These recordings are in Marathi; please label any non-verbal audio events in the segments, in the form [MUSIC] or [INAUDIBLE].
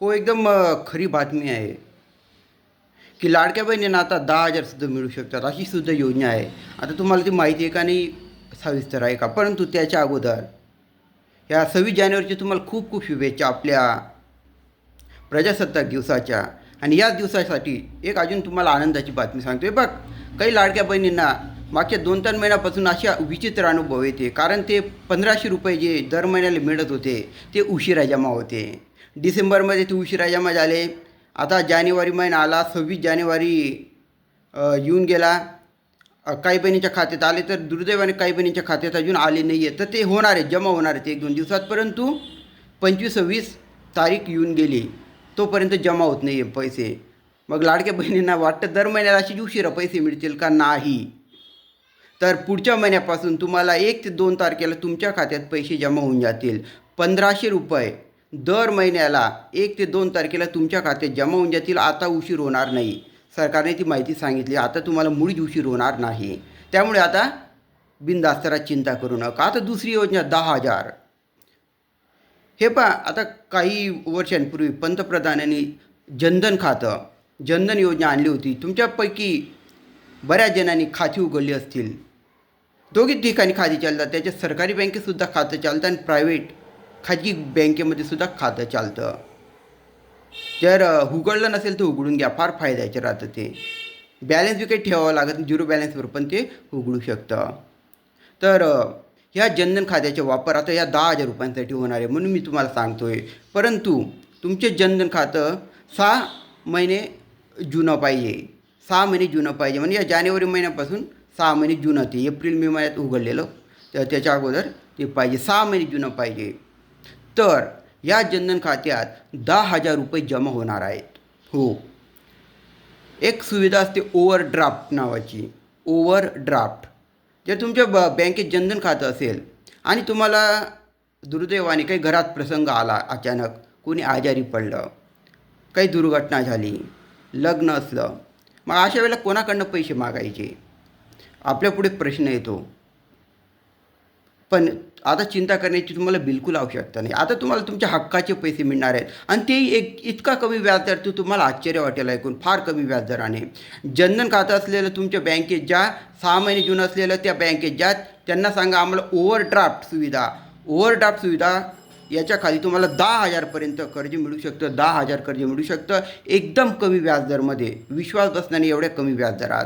हो एकदम खरी बातमी आहे की लाडक्या बहिणींना आता दहा हजारसुद्धा मिळू शकतात अशी सुद्धा योजना आहे. आता तुम्हाला ती माहिती आहे का नाही? सविस्तर आहे का? परंतु त्याच्या अगोदर ह्या सव्वीस जानेवारीची तुम्हाला खूप खूप शुभेच्छा आपल्या प्रजासत्ताक दिवसाच्या. आणि याच दिवसासाठी एक अजून तुम्हाला आनंदाची बातमी सांगतो आहे बघ काही लाडक्या बहिणींना मागच्या दोन तीन महिन्यापासून अशा विचित्र अनुभव येते. कारण ते पंधराशे रुपये जे दर महिन्याला मिळत होते ते उशिरा जमा होते. डिसेंबरमध्ये ते उशिरा जमा झाले आता जानेवारी महिना आला सव्वीस जानेवारी येऊन गेला. काही बहिणीच्या खात्यात आले तर दुर्दैवाने काही बहिणीच्या खात्यात अजून आले नाही आहे तर ते होणार आहे जमा होणार आहे ते एक दोन दिवसात. परंतु पंचवीस सव्वीस तारीख येऊन गेली. तोपर्यंत जमा होत नाही आहे पैसे. मग लाडक्या बहिणींना वाटतं दर महिन्याला अशी उशिरा पैसे मिळतील का? नाही. तर पुढच्या महिन्यापासून तुम्हाला एक ते दोन तारखेला तुमच्या खात्यात पैसे जमा होऊन जातील. पंधराशे रुपये. दर महिन्याला एक ते दोन तारखेला तुमच्या खात्यात जमा होऊन जातील. आता उशीर होणार नाही. सरकारने ती माहिती सांगितली. आता तुम्हाला मुळीच उशीर होणार नाही. त्यामुळे आता बिनदास्तरा चिंता करू नका. आता दुसरी योजना दहा हजार. हे पहा आता काही वर्षांपूर्वी पंतप्रधानांनी जनधन खातं जनधन योजना आणली होती. तुमच्यापैकी बऱ्याच जणांनी खाती उघडली असतील. दोघी ठिकाणी खाती चालतात. त्याच्यात सरकारी बँकेतसुद्धा खातं चालतं आणि प्रायव्हेट खाजगी बँकेमध्ये सुद्धा खातं चालतं. जर उघडलं नसेल तर उघडून घ्या फार फायद्याचे राहतं ते. बॅलन्स बी काही ठेवावं लागत नाही झिरो बॅलन्सवर पण ते उघडू शकतं. तर ह्या जनधन खात्याचा वापर आता या दहा हजार रुपयांसाठी होणार आहे म्हणून मी तुम्हाला सांगतो आहे परंतु तुमचे जनधन खातं सहा महिने जुनं पाहिजे. सहा महिने जुनं पाहिजे. म्हणजे या जानेवारी महिन्यापासून सहा महिने जुनं ते एप्रिल मे महिन्यात उघडलेलं तर त्याच्या अगोदर ते पाहिजे. सहा महिने जुनं पाहिजे. तर या जनधन खात्यात दहा हजार रुपये जमा होणार आहेत. हो. एक सुविधा असते ओव्हरड्राफ्ट नावाची. ओव्हरड्राफ्ट. जर तुमच्या ब बँकेत जनधन खातं असेल आणि तुम्हाला दुर्दैवाने काही घरात प्रसंग आला अचानक कोणी आजारी पडलं काही दुर्घटना झाली लग्न असलं मग अशा वेळेला कोणाकडनं पैसे मागायचे? आपल्यापुढे प्रश्न येतो. पण आता चिंता करण्याची तुम्हाला बिलकुल आवश्यकता नाही. आता तुम्हाला तुमच्या हक्काचे पैसे मिळणार आहेत. आणि ते एक इतका कमी व्याजदर तो तुम्हाला आश्चर्य वाटेल ऐकून. फार कमी व्याजदराने. जनधन खातं असलेलं तुमच्या बँकेत ज्या सहा महिने जून असलेलं त्या बँकेत ज्या त्यांना सांगा आम्हाला ओव्हरड्राफ्ट सुविधा. ओव्हरड्राफ्ट सुविधा याच्या खाली तुम्हाला दहा हजारपर्यंत कर्ज मिळू शकतं. दहा हजार कर्ज मिळू शकतं. एकदम कमी व्याजदरमध्ये. विश्वास बसण्याने एवढ्या कमी व्याजदरात.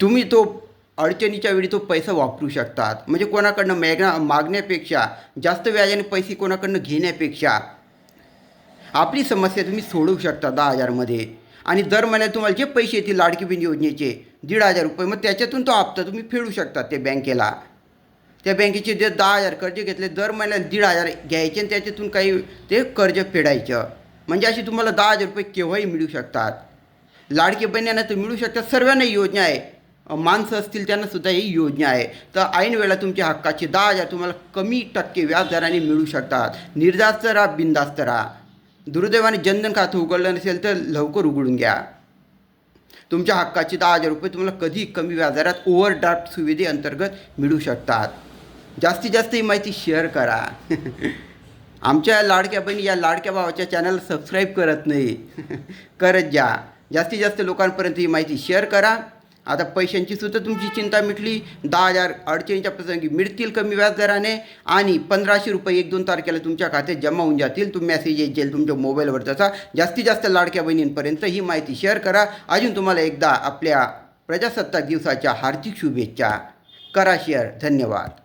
तुम्ही तो अडचणीच्या वेळी तो पैसा वापरू शकतात. म्हणजे कोणाकडनं मागण्या मागण्यापेक्षा जास्त व्याजाने पैसे कोणाकडनं घेण्यापेक्षा. आपली समस्या तुम्ही सोडवू शकता दहा हजारमध्ये. आणि दर महिन्यात तुम्हाला जे पैसे येतील लाडकी बहीण योजनेचे दीड हजार रुपये मग त्याच्यातून तो हप्ता तुम्ही फेडू शकता त्या बँकेला. त्या बँकेचे जे दहा हजार कर्ज घेतले दर महिन्याला दीड हजार घ्यायचे आणि त्याच्यातून काही ते कर्ज फेडायचं. म्हणजे अशी तुम्हाला दहा हजार रुपये केव्हाही मिळू शकतात. लाडके बहिण्यांना तर मिळू शकतात. सर्वांना योजना आहे. माणसं असतील त्यांनासुद्धा ही योजना आहे. तर ऐन वेळेला तुमच्या हक्काचे दहा हजार तुम्हाला कमी टक्के व्याजदराने मिळू शकतात. निर्धास्त राहा बिंदास्त राहा दुर्दैवाने जनधन खातं उघडलं नसेल तर लवकर उघडून घ्या. तुमच्या हक्काचे दहा हजार रुपये तुम्हाला कधी कमी व्याजदरात ओव्हरड्राफ्ट सुविधेअंतर्गत मिळू शकतात. जास्तीत जास्त ही माहिती शेअर करा. [LAUGHS] आमच्या लाडक्या बहिणी या लाडक्या भावाच्या चॅनलला सबस्क्राईब करत नाही. [LAUGHS] करत जा. जास्तीत जास्त लोकांपर्यंत ही माहिती शेअर करा. आता पैशांची सुद्धा तुमची चिंता मिटली. दहा हजार अडचणीच्या प्रसंगी मिळतील कमी व्याजदराने आणि पंधराशे रुपये एक दोन तारखेला तुमच्या खात्यात जमा होऊन जातील. तुम्ही मेसेज येईल तुमच्या मोबाईलवर तसा. जास्तीत जास्त लाडक्या बहिणींपर्यंत ही माहिती शेअर करा. अजून तुम्हाला एकदा आपल्या प्रजासत्ताक दिवसाच्या हार्दिक शुभेच्छा. करा शेअर धन्यवाद.